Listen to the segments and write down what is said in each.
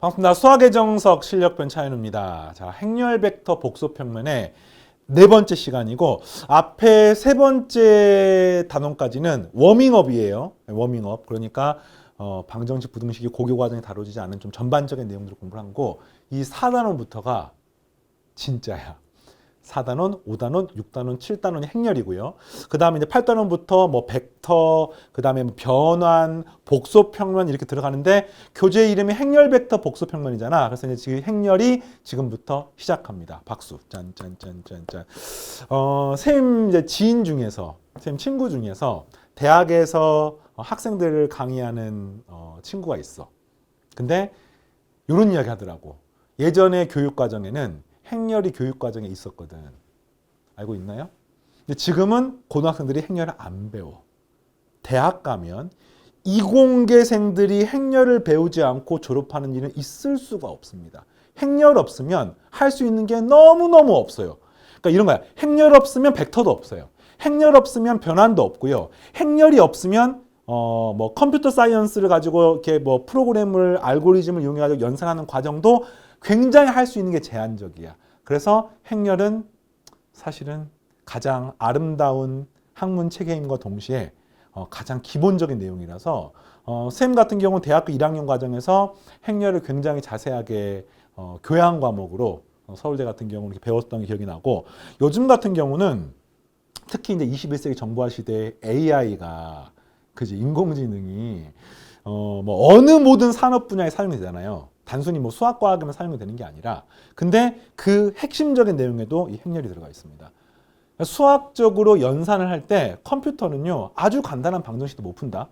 반갑습니다. 수학의 정석 실력편 차연우입니다. 자, 행렬 벡터 복소 평면의 네 번째 시간이고 앞에 세 번째 단원까지는 워밍업이에요. 워밍업. 그러니까 어, 방정식, 부등식이 고교 과정에 다뤄지지 않은 좀 전반적인 내용들을 공부를 한 거고 이 4단원부터가 진짜야. 4단원, 5단원, 6단원, 7단원이 행렬이고요. 그 다음에 이제 8단원부터 뭐 벡터, 그 다음에 뭐 변환, 복소평면 이렇게 들어가는데 교재 이름이 행렬 벡터 복소평면이잖아. 그래서 이제 지금 행렬이 지금부터 시작합니다. 박수. 짠, 짠, 짠, 짠, 짠. 어, 쌤 이제 지인 중에서, 쌤 친구 중에서 대학에서 어, 학생들을 강의하는 어, 친구가 있어. 근데 이런 이야기 하더라고. 예전에 교육 과정에는 행렬이 교육 과정에 있었거든. 알고 있나요? 근데 지금은 고등학생들이 행렬을 안 배워. 대학 가면 이공계생들이 행렬을 배우지 않고 졸업하는 일은 있을 수가 없습니다. 행렬 없으면 할 수 있는 게 너무너무 없어요. 그러니까 이런 거야. 행렬 없으면 벡터도 없어요. 행렬 없으면 변환도 없고요. 행렬이 없으면 어 뭐 컴퓨터 사이언스를 가지고 이렇게 뭐 프로그램을 알고리즘을 이용해 가지고 연산하는 과정도 굉장히 할 수 있는 게 제한적이야. 그래서 행렬은 사실은 가장 아름다운 학문 체계임과 동시에 어, 가장 기본적인 내용이라서 어, 쌤 같은 경우는 대학교 1학년 과정에서 행렬을 굉장히 자세하게 어, 교양 과목으로 어, 서울대 같은 경우는 이렇게 배웠던 게 기억이 나고 요즘 같은 경우는 특히 이제 21세기 정보화 시대에 AI가 그지 인공지능이 어, 뭐 어느 모든 산업 분야에 사용되잖아요. 단순히 뭐 수학 과학에만 사용이 되는 게 아니라 근데 그 핵심적인 내용에도 이 행렬이 들어가 있습니다. 수학적으로 연산을 할 때 컴퓨터는요 아주 간단한 방정식도 못 푼다.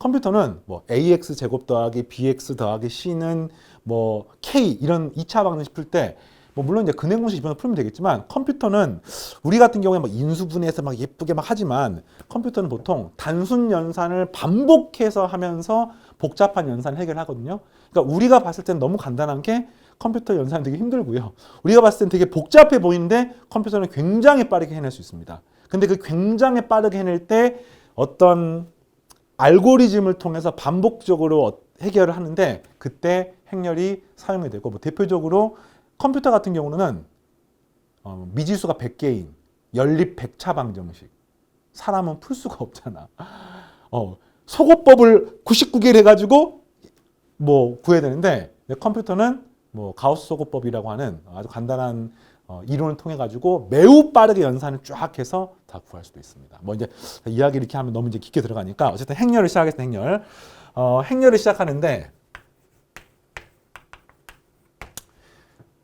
컴퓨터는 뭐 ax 제곱 더하기 bx 더하기 c는 뭐 k 이런 2차 방정식 풀 때 뭐 물론 이제 근행 공식 집어넣어 풀면 되겠지만 컴퓨터는 우리 같은 경우에 막 인수분해해서 막 예쁘게 막 하지만 컴퓨터는 보통 단순 연산을 반복해서 하면서 복잡한 연산을 해결하거든요. 그러니까 우리가 봤을 땐 너무 간단한 게 컴퓨터 연산이 되게 힘들고요. 우리가 봤을 땐 되게 복잡해 보이는데 컴퓨터는 굉장히 빠르게 해낼 수 있습니다. 근데 그 굉장히 빠르게 해낼 때 어떤 알고리즘을 통해서 반복적으로 어- 해결을 하는데 그때 행렬이 사용이 되고 뭐 대표적으로 컴퓨터 같은 경우는 어, 미지수가 100개인 연립 100차 방 정식 사람은 풀 수가 없잖아. 어, 소거법을 99개를 해가지고 뭐 구해야 되는데 컴퓨터는 뭐 가우스 소거법이라고 하는 아주 간단한 어, 이론을 통해 가지고 매우 빠르게 연산을 쫙 해서 다 구할 수도 있습니다. 뭐 이제 이야기 이렇게 하면 너무 이제 깊게 들어가니까 어쨌든 행렬을 시작했습니다. 행렬. 어, 행렬을 시작하는데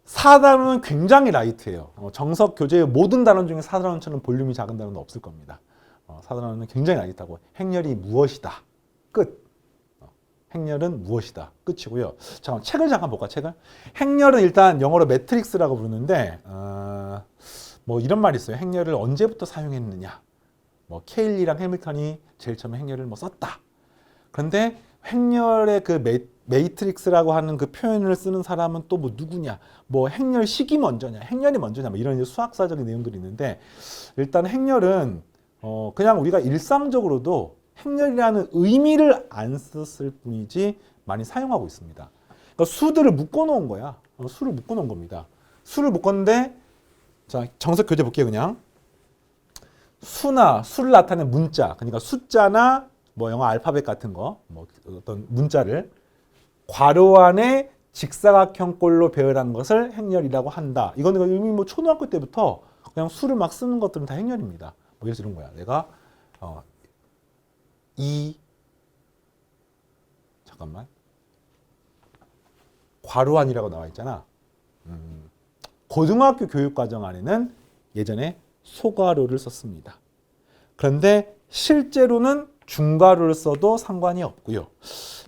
4단원은 굉장히 라이트해요. 어, 정석 교재의 모든 단원 중에 4단원처럼 볼륨이 작은 단원은 없을 겁니다. 어, 4단원은 굉장히 라이트하고 행렬이 무엇이다. 끝. 어, 행렬은 무엇이다. 끝이고요. 잠깐 책을 잠깐 볼까 책을? 행렬은 일단 영어로 매트릭스라고 부르는데 어, 뭐 이런 말이 있어요. 행렬을 언제부터 사용했느냐? 뭐 케일리랑 해밀턴이 제일 처음에 행렬을 뭐 썼다. 그런데 행렬의 그 메, 메이트릭스라고 하는 그 표현을 쓰는 사람은 또 뭐 누구냐? 뭐 행렬 시기 먼저냐? 행렬이 먼저냐? 뭐 이런 이제 수학사적인 내용들이 있는데 일단 행렬은 어 그냥 우리가 일상적으로도 행렬이라는 의미를 안 썼을 뿐이지 많이 사용하고 있습니다. 그러니까 수들을 묶어 놓은 거야. 어, 수를 묶어 놓은 겁니다. 수를 묶었는데 자 정석 교재 볼게요 그냥 수나 수를 나타내는 문자 그러니까 숫자나 뭐 영어 알파벳 같은 거 뭐 어떤 문자를 괄호 안에 직사각형꼴로 배열한 것을 행렬이라고 한다. 이거는 이미 뭐 초등학교 때부터 그냥 수를 막 쓰는 것들은 다 행렬입니다. 뭐 이런 거야. 내가 어, 이 잠깐만 괄호 안이라고 나와 있잖아. 음, 고등학교 교육 과정 안에는 예전에 소괄호를 썼습니다. 그런데 실제로는 중괄호를 써도 상관이 없고요.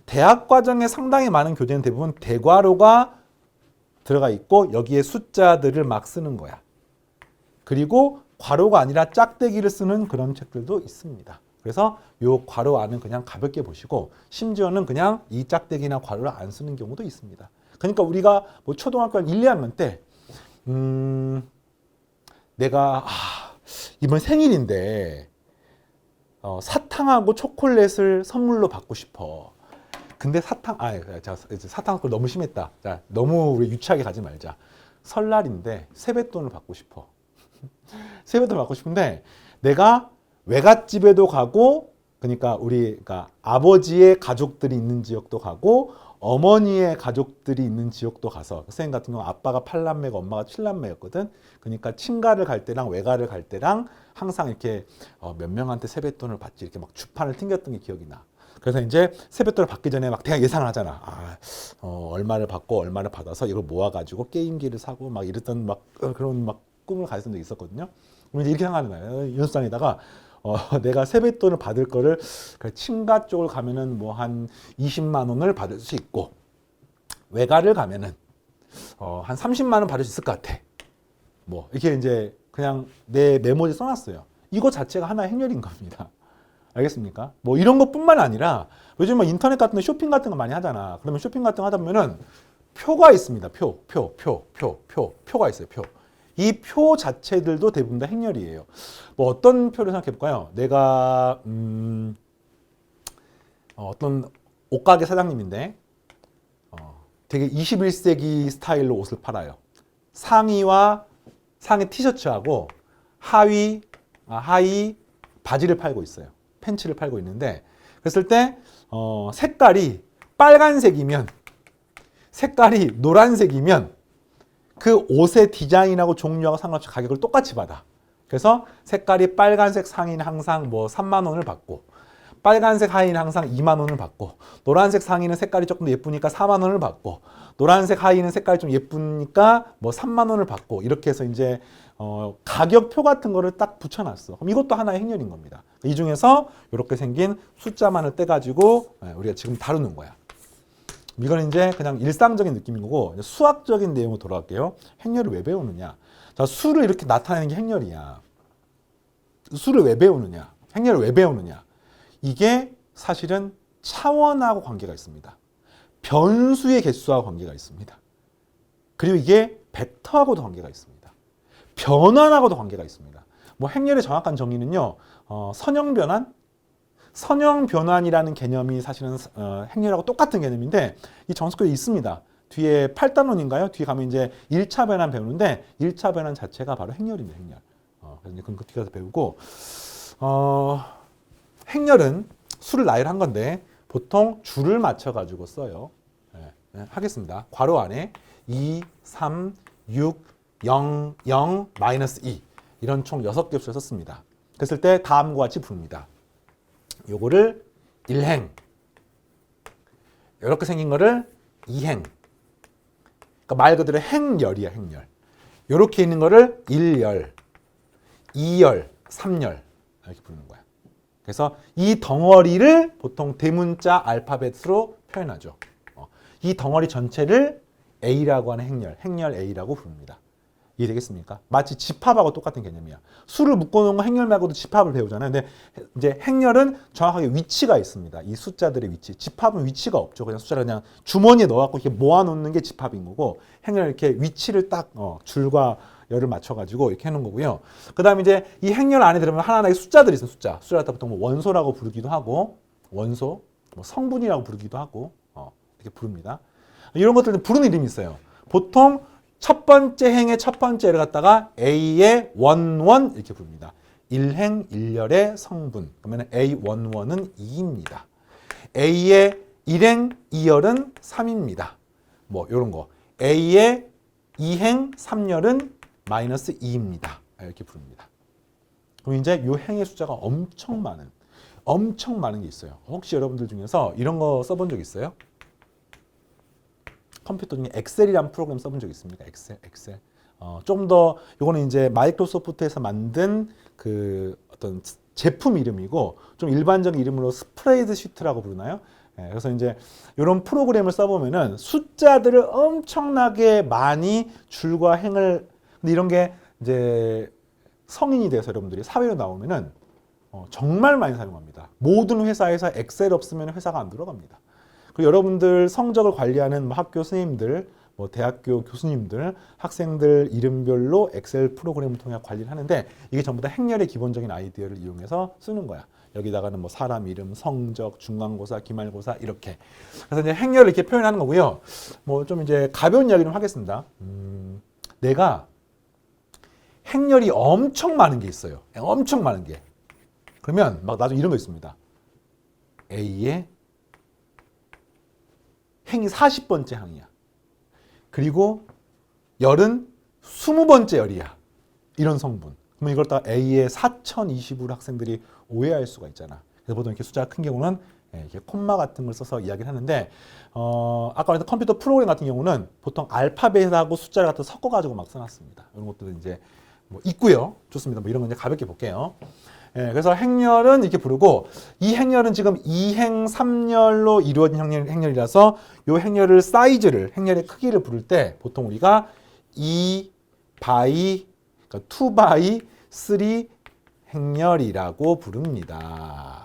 대학 과정에 상당히 많은 교재는 대부분 대괄호가 들어가 있고 여기에 숫자들을 막 쓰는 거야. 그리고 괄호가 아니라 짝대기를 쓰는 그런 책들도 있습니다. 그래서 요 괄호 안은 그냥 가볍게 보시고 심지어는 그냥 이 짝대기나 괄호를 안 쓰는 경우도 있습니다. 그러니까 우리가 뭐 초등학교 한 1, 2학년 때 음, 내가 아, 이번 생일인데 어, 사탕하고 초콜릿을 선물로 받고 싶어. 근데 사탕, 아, 사탕 걸 너무 심했다. 자, 너무 우리 유치하게 가지 말자. 설날인데 세뱃돈을 받고 싶어. 세뱃돈 받고 싶은데 내가 외갓집에도 가고 그러니까 우리 그러니까 아버지의 가족들이 있는 지역도 가고 어머니의 가족들이 있는 지역도 가서 선생님 같은 경우 아빠가 팔남매고 엄마가 칠남매였거든. 그러니까 친가를 갈 때랑 외가를 갈 때랑 항상 이렇게 어, 몇 명한테 세뱃돈을 받지 이렇게 막 주판을 튕겼던 게 기억이 나. 그래서 이제 세뱃돈을 받기 전에 막 대략 예상을 하잖아. 아, 어, 얼마를 받고 얼마를 받아서 이걸 모아가지고 게임기를 사고 막 이랬던 막 어, 그런 막 꿈을 가졌던 적이 있었거든요. 그럼 이제 이렇게 생각하는 거예요. 연수장에다가 어, 내가 세뱃돈을 받을 거를 그 친가 쪽을 가면은 뭐 한 20만 원을 받을 수 있고 외가를 가면은 어, 한 30만 원 받을 수 있을 것 같아. 뭐 이렇게 이제 그냥 내 메모지에 써놨어요. 이거 자체가 하나의 행렬인 겁니다. 알겠습니까? 뭐 이런 것뿐만 아니라 요즘 뭐 인터넷 같은 데 쇼핑 같은 거 많이 하잖아. 그러면 쇼핑 같은 거 하다 보면은 표가 있습니다. 표, 표, 표, 표, 표, 표가 있어요. 표. 이 표 자체들도 대부분 다 행렬이에요. 뭐 어떤 표를 생각해 볼까요? 내가 음, 어, 어떤 옷가게 사장님인데 어, 되게 21세기 스타일로 옷을 팔아요. 상의와 상의 티셔츠하고 하위 아, 하의 바지를 팔고 있어요. 팬츠를 팔고 있는데 그랬을 때 어, 색깔이 빨간색이면 색깔이 노란색이면 그 옷의 디자인하고 종류하고 상관없이 가격을 똑같이 받아. 그래서 색깔이 빨간색 상의는 항상 뭐 3만 원을 받고 빨간색 하의는 항상 2만 원을 받고 노란색 상의는 색깔이 조금 더 예쁘니까 4만 원을 받고 노란색 하의는 색깔이 좀 예쁘니까 뭐 3만 원을 받고 이렇게 해서 이제 어, 가격표 같은 거를 딱 붙여놨어. 그럼 이것도 하나의 행렬인 겁니다. 이 중에서 이렇게 생긴 숫자만을 떼가지고 예, 우리가 지금 다루는 거야. 이거는 이제 그냥 일상적인 느낌인 거고 수학적인 내용으로 돌아갈게요. 행렬을 왜 배우느냐? 자, 수를 이렇게 나타내는 게 행렬이야. 수를 왜 배우느냐? 행렬을 왜 배우느냐? 이게 사실은 차원하고 관계가 있습니다. 변수의 개수와 관계가 있습니다. 그리고 이게 벡터하고도 관계가 있습니다. 변환하고도 관계가 있습니다. 뭐 행렬의 정확한 정의는요, 어, 선형 변환, 선형 변환이라는 개념이 사실은 어, 행렬하고 똑같은 개념인데 이 정석교에 있습니다. 뒤에 8단원인가요? 뒤에 가면 이제 1차 변환 배우는데 1차 변환 자체가 바로 행렬입니다. 행렬. 어, 그래서 이제 그 뒤에 가서 배우고 어, 행렬은 수를 나열한 건데 보통 줄을 맞춰 가지고 써요. 예, 예, 하겠습니다. 괄호 안에 2, 3, 6, 0, 0, 마이너스 2 이런 총 6개 수를 썼습니다. 그랬을 때 다음과 같이 부릅니다. 요거를 일행. 이렇게 생긴 거를 이행. 그러니까 말 그대로 행열이야 행열 이렇게 있는 거를 일열 이열 삼열. 이렇게 부르는 거야. 그래서 이 덩어리를 보통 대문자 알파벳으로 표현하죠. 어, 이 덩어리 전체를 A라고 하는 행렬 행렬 A라고 부릅니다 이해되겠습니까? 마치 집합하고 똑같은 개념이야. 수를 묶어놓은 거 행렬 말고도 집합을 배우잖아요. 근데 이제 행렬은 정확하게 위치가 있습니다. 이 숫자들의 위치. 집합은 위치가 없죠. 그냥 숫자를 그냥 주머니에 넣어갖고 이렇게 모아놓는 게 집합인 거고 행렬 이렇게 위치를 딱 어, 줄과 열을 맞춰가지고 이렇게 해놓은 거고요. 그 다음에 이제 이 행렬 안에 들어가면 하나하나의 숫자들이 있어요. 숫자. 숫자를 보통 뭐 원소라고 부르기도 하고 원소, 뭐 성분이라고 부르기도 하고 어, 이렇게 부릅니다. 이런 것들은 부르는 이름이 있어요. 보통 첫 번째 행의 첫 번째를 갖다가 A의 원원 이렇게 부릅니다. 일행 일열의 성분. 그러면 A 원원은 2입니다. A의 일행 이열은 3입니다. 뭐 이런 거. A의 이행 3열은 마이너스 2입니다. 이렇게 부릅니다. 그럼 이제 요 행의 숫자가 엄청 많은 엄청 많은 게 있어요. 혹시 여러분들 중에서 이런 거 써본 적 있어요? 컴퓨터 중에 엑셀이란 프로그램 써본 적 있습니까? 엑셀, 엑셀. 어, 좀 더 이거는 이제 마이크로소프트에서 만든 그 어떤 제품 이름이고 좀 일반적인 이름으로 스프레드 시트라고 부르나요? 예, 그래서 이제 이런 프로그램을 써보면은 숫자들을 엄청나게 많이 줄과 행을 근데 이런 게 이제 성인이 돼서 여러분들이 사회로 나오면은 어, 정말 많이 사용합니다. 모든 회사에서 엑셀 없으면 회사가 안 들어갑니다. 그리고 여러분들 성적을 관리하는 뭐 학교 선생님들, 뭐 대학교 교수님들, 학생들 이름별로 엑셀 프로그램을 통해 관리를 하는데 이게 전부 다 행렬의 기본적인 아이디어를 이용해서 쓰는 거야. 여기다가는 뭐 사람 이름, 성적, 중간고사, 기말고사 이렇게. 그래서 이제 행렬을 이렇게 표현하는 거고요. 뭐 좀 이제 가벼운 이야기 좀 하겠습니다. 음, 내가 행렬이 엄청 많은 게 있어요. 엄청 많은 게. 그러면 막 나중에 이런 거 있습니다. A의 행이 40번째 항이야. 그리고 열은 20번째 열이야. 이런 성분. 그러면 이걸 다 A의 4020으로 학생들이 오해할 수가 있잖아. 그래서 보통 이렇게 숫자가 큰 경우는 예, 이렇게 콤마 같은 걸 써서 이야기를 하는데 어, 아까 말했던 컴퓨터 프로그램 같은 경우는 보통 알파벳하고 숫자를 갖다 섞어가지고 막 써놨습니다. 이런 것들은 이제 뭐 있고요. 좋습니다. 뭐 이런 건 이제 가볍게 볼게요. 예, 그래서 행렬은 이렇게 부르고 이 행렬은 지금 2행 3열로 이루어진 행렬, 행렬이라서 이 행렬을 사이즈를 행렬의 크기를 부를 때 보통 우리가 2 바이 그러니까 2 바이 3 행렬이라고 부릅니다.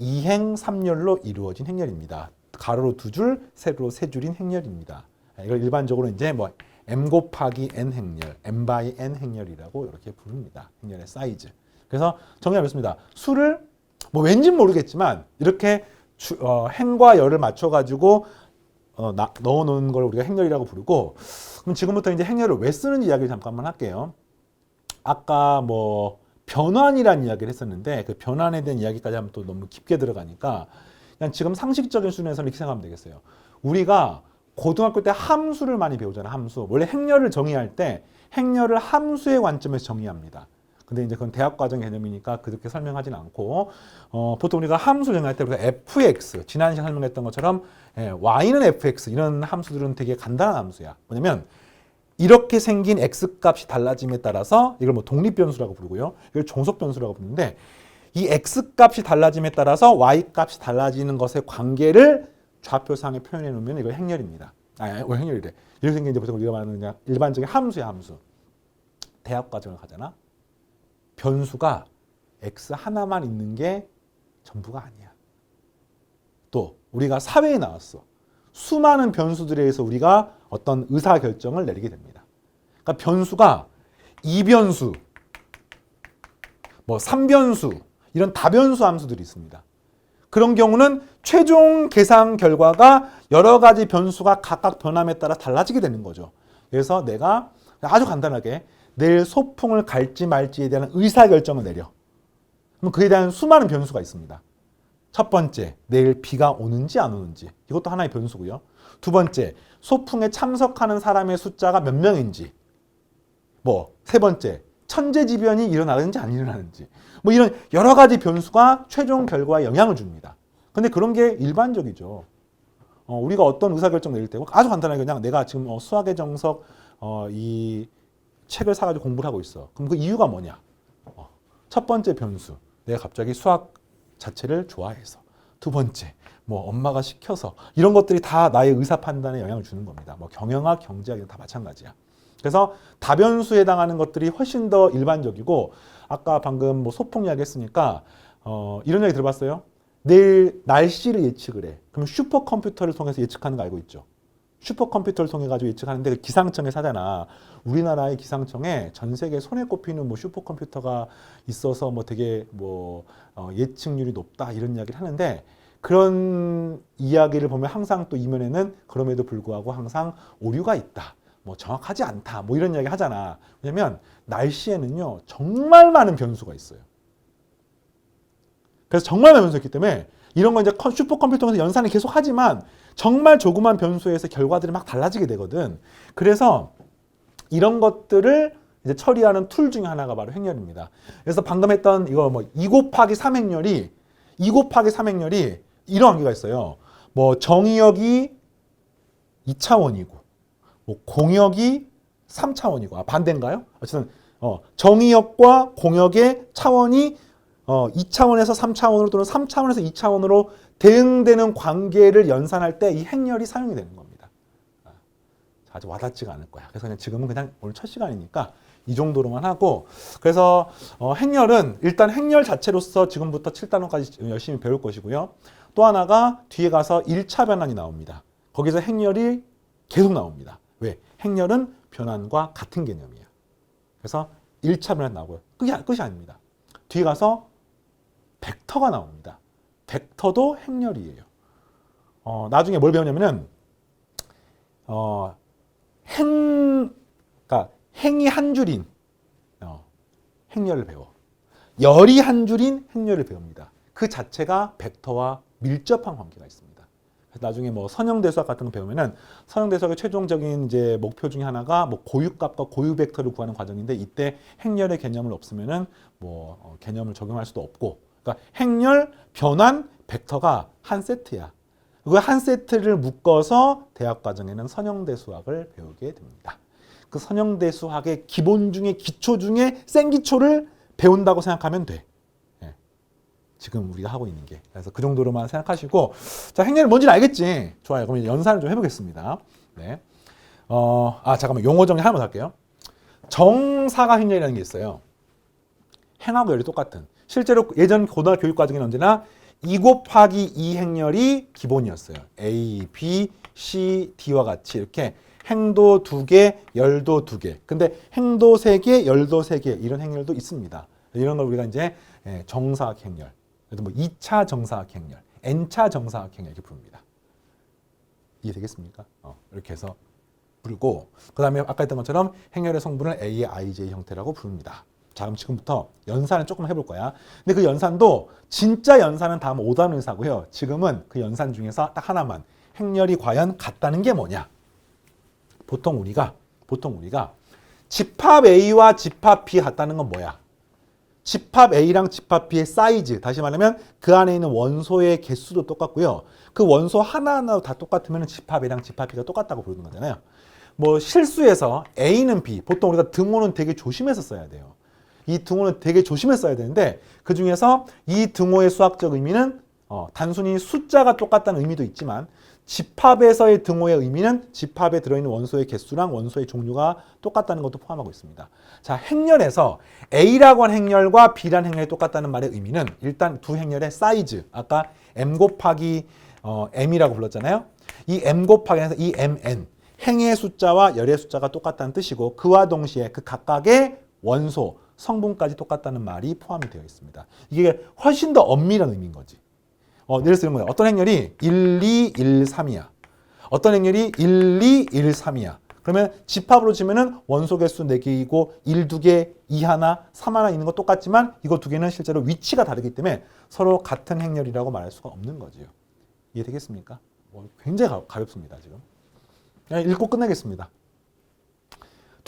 2행 3열로 이루어진 행렬입니다. 가로로 두 줄, 세로로 세 줄인 행렬입니다. 예, 이걸 일반적으로 이제 뭐 m 곱하기 n 행렬, m 바이 n 행렬이라고 이렇게 부릅니다. 행렬의 사이즈. 그래서 정리하겠습니다. 수를 뭐 왠지 모르겠지만 이렇게 주, 어, 행과 열을 맞춰가지고 어, 나, 넣어놓은 걸 우리가 행렬이라고 부르고 그럼 지금부터 이제 행렬을 왜 쓰는지 이야기를 잠깐만 할게요. 아까 뭐 변환이라는 이야기를 했었는데 그 변환에 대한 이야기까지 하면 또 너무 깊게 들어가니까 그냥 지금 상식적인 수준에서 이렇게 생각하면 되겠어요. 우리가 고등학교 때 함수를 많이 배우잖아요. 함수. 원래 행렬을 정의할 때 행렬을 함수의 관점에서 정의합니다. 근데 이제 그건 대학 과정 개념이니까 그렇게 설명하진 않고 어, 보통 우리가 함수 정의할 때 우리가 fx 지난 시간 설명했던 것처럼 예, y는 fx 이런 함수들은 되게 간단한 함수야. 뭐냐면 이렇게 생긴 x 값이 달라짐에 따라서 이걸 뭐 독립 변수라고 부르고요. 이걸 종속 변수라고 부르는데 이 x 값이 달라짐에 따라서 y 값이 달라지는 것의 관계를 좌표상에 표현해 놓으면 이걸 행렬입니다. 아, 왜 행렬이래? 이렇게 생긴 이제 보통 우리가 말하는 그냥 일반적인 함수야 함수. 대학 과정을 가잖아. 변수가 x 하나만 있는 게 전부가 아니야. 또 우리가 사회에 나왔어. 수많은 변수들에 의해서 우리가 어떤 의사 결정을 내리게 됩니다. 그러니까 변수가 이변수, 뭐 삼변수 이런 다변수 함수들이 있습니다. 그런 경우는 최종 계산 결과가 여러 가지 변수가 각각 변함에 따라 달라지게 되는 거죠. 그래서 내가 아주 간단하게 내일 소풍을 갈지 말지에 대한 의사결정을 내려. 그럼 그에 대한 수많은 변수가 있습니다. 첫 번째, 내일 비가 오는지 안 오는지. 이것도 하나의 변수고요. 두 번째, 소풍에 참석하는 사람의 숫자가 몇 명인지. 뭐, 세 번째, 천재지변이 일어나는지 안 일어나는지. 뭐 이런 여러 가지 변수가 최종 결과에 영향을 줍니다. 근데 그런 게 일반적이죠. 어, 우리가 어떤 의사결정 내릴 때 아주 간단하게 그냥 내가 지금 어, 수학의 정석 어, 이 책을 사가지고 공부를 하고 있어. 그럼 그 이유가 뭐냐? 어, 첫 번째 변수. 내가 갑자기 수학 자체를 좋아해서. 두 번째, 뭐 엄마가 시켜서. 이런 것들이 다 나의 의사 판단에 영향을 주는 겁니다. 뭐 경영학, 경제학 다 마찬가지야. 그래서 다변수에 해당하는 것들이 훨씬 더 일반적이고 아까 방금 뭐 소풍 이야기 했으니까 어, 이런 얘기 들어봤어요? 내일 날씨를 예측을 해. 그럼 슈퍼컴퓨터를 통해서 예측하는 거 알고 있죠? 슈퍼컴퓨터를 통해 가지고 예측하는데 그 기상청에 사잖아. 우리나라의 기상청에 전 세계 손에 꼽히는 뭐 슈퍼컴퓨터가 있어서 뭐 되게 뭐 어, 예측률이 높다 이런 이야기를 하는데 그런 이야기를 보면 항상 또 이면에는 그럼에도 불구하고 항상 오류가 있다. 뭐 정확하지 않다. 뭐 이런 이야기 하잖아. 왜냐면 날씨에는요 정말 많은 변수가 있어요. 그래서 정말 많은 변수가 있기 때문에 이런 건 이제 슈퍼컴퓨터에서 연산을 계속 하지만 정말 조그만 변수에서 결과들이 막 달라지게 되거든. 그래서 이런 것들을 이제 처리하는 툴 중에 하나가 바로 행렬입니다. 그래서 방금 했던 이거 뭐 2 곱하기 3 행렬이 2 곱하기 3 행렬이 이런 관계가 있어요. 뭐 정의역이 2차원이고 뭐 공역이 3차원이고 아 반대인가요? 어쨌든 어, 정의역과 공역의 차원이 어, 2차원에서 3차원으로 또는 3차원에서 2차원으로 대응되는 관계를 연산할 때 이 행렬이 사용이 되는 겁니다. 아, 아주 와닿지가 않을 거야. 그래서 그냥 지금은 그냥 오늘 첫 시간이니까 이 정도로만 하고 그래서 어, 행렬은 일단 행렬 자체로서 지금부터 7단원까지 열심히 배울 것이고요. 또 하나가 뒤에 가서 1차 변환이 나옵니다. 거기서 행렬이 계속 나옵니다. 왜? 행렬은 변환과 같은 개념이에요. 그래서 1차 변환 나오고요. 끝이, 끝이 아닙니다. 뒤에 가서 벡터가 나옵니다. 벡터도 행렬이에요. 어, 나중에 뭘 배우냐면은 어, 행, 그러니까 행이 한 줄인 어, 행렬을 배워. 열이 한 줄인 행렬을 배웁니다. 그 자체가 벡터와 밀접한 관계가 있습니다. 나중에 뭐 선형대수학 같은 거 배우면은 선형대수학의 최종적인 이제 목표 중에 하나가 뭐 고유값과 고유 벡터를 구하는 과정인데 이때 행렬의 개념을 없으면은 뭐 어, 개념을 적용할 수도 없고 그러니까 행렬, 변환, 벡터가 한 세트야. 그 한 세트를 묶어서 대학 과정에는 선형대 수학을 배우게 됩니다. 그 선형대 수학의 기본 중에 기초 중에 생기초를 배운다고 생각하면 돼. 예. 지금 우리가 하고 있는 게. 그래서 그 정도로만 생각하시고, 자, 행렬이 뭔지는 알겠지? 좋아요. 그럼 연산을 좀 해보겠습니다. 네. 어, 아, 잠깐만. 용어 정리 하나만 할게요. 정사가 행렬이라는 게 있어요. 행하고 열이 똑같은. 실제로 예전 고등학교 교육 과정에는 언제나 2 곱하기 2 행렬이 기본이었어요. A, B, C, D와 같이 이렇게 행도 두 개, 열도 두 개. 근데 행도 세 개, 열도 세 개 이런 행렬도 있습니다. 이런 걸 우리가 이제 예, 정사각 행렬, 그래도 뭐 2차 정사각 행렬, N차 정사각 행렬 이렇게 부릅니다. 이해되겠습니까? 어, 이렇게 해서 부르고 그 다음에 아까 했던 것처럼 행렬의 성분을 A의 IJ 형태라고 부릅니다. 자, 그럼 지금부터 연산을 조금 해볼 거야. 근데 그 연산도 진짜 연산은 다음 5단 의사고요. 지금은 그 연산 중에서 딱 하나만 행렬이 과연 같다는 게 뭐냐? 보통 우리가 보통 우리가 집합 A와 집합 B 같다는 건 뭐야? 집합 A랑 집합 B의 사이즈, 다시 말하면 그 안에 있는 원소의 개수도 똑같고요. 그 원소 하나하나 다 똑같으면 집합 A랑 집합 B가 똑같다고 부르는 거잖아요. 뭐 실수해서 A는 B, 보통 우리가 등호는 되게 조심해서 써야 돼요. 이 등호는 되게 조심해서 써야 되는데 그 중에서 이 등호의 수학적 의미는 어, 단순히 숫자가 똑같다는 의미도 있지만 집합에서의 등호의 의미는 집합에 들어있는 원소의 개수랑 원소의 종류가 똑같다는 것도 포함하고 있습니다. 자, 행렬에서 A라고 하는 행렬과 B라는 행렬이 똑같다는 말의 의미는 일단 두 행렬의 사이즈, 아까 M 곱하기 어, M이라고 불렀잖아요. 이 M 곱하기에서 이 MN, 행의 숫자와 열의 숫자가 똑같다는 뜻이고 그와 동시에 그 각각의 원소, 성분까지 똑같다는 말이 포함이 되어 있습니다. 이게 훨씬 더 엄밀한 의미인 거지. 어, 예를 들면 어떤 행렬이 1, 2, 1, 3이야. 어떤 행렬이 1, 2, 1, 3이야. 그러면 집합으로 치면은 원소 개수 4개이고 1, 2개, 2 하나, 3 하나 있는 거 똑같지만 이거 두 개는 실제로 위치가 다르기 때문에 서로 같은 행렬이라고 말할 수가 없는 거지요. 이해되겠습니까? 뭐 굉장히 가, 가렵습니다, 지금. 읽고 끝내겠습니다.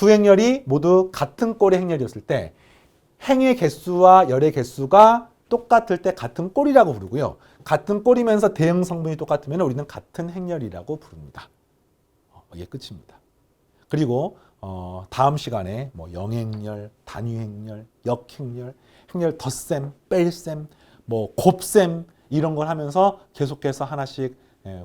두 행렬이 모두 같은 꼴의 행렬이었을 때 행의 개수와 열의 개수가 똑같을 때 같은 꼴이라고 부르고요. 같은 꼴이면서 대응 성분이 똑같으면 우리는 같은 행렬이라고 부릅니다. 어, 이게 끝입니다. 그리고 어, 다음 시간에 뭐 영행렬, 단위행렬, 역행렬, 행렬 덧셈, 뺄셈, 뭐 곱셈 이런 걸 하면서 계속해서 하나씩 예,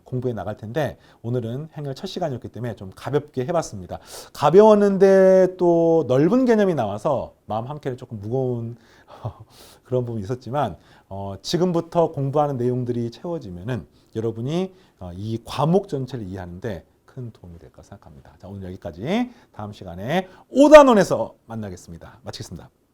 공부해 나갈 텐데 오늘은 행렬 첫 시간이었기 때문에 좀 가볍게 해봤습니다. 가벼웠는데 또 넓은 개념이 나와서 마음 한켠에 조금 무거운 그런 부분이 있었지만 어, 지금부터 공부하는 내용들이 채워지면은 여러분이 어, 이 과목 전체를 이해하는데 큰 도움이 될 것 생각합니다. 자 오늘 여기까지 다음 시간에 5단원에서 만나겠습니다. 마치겠습니다.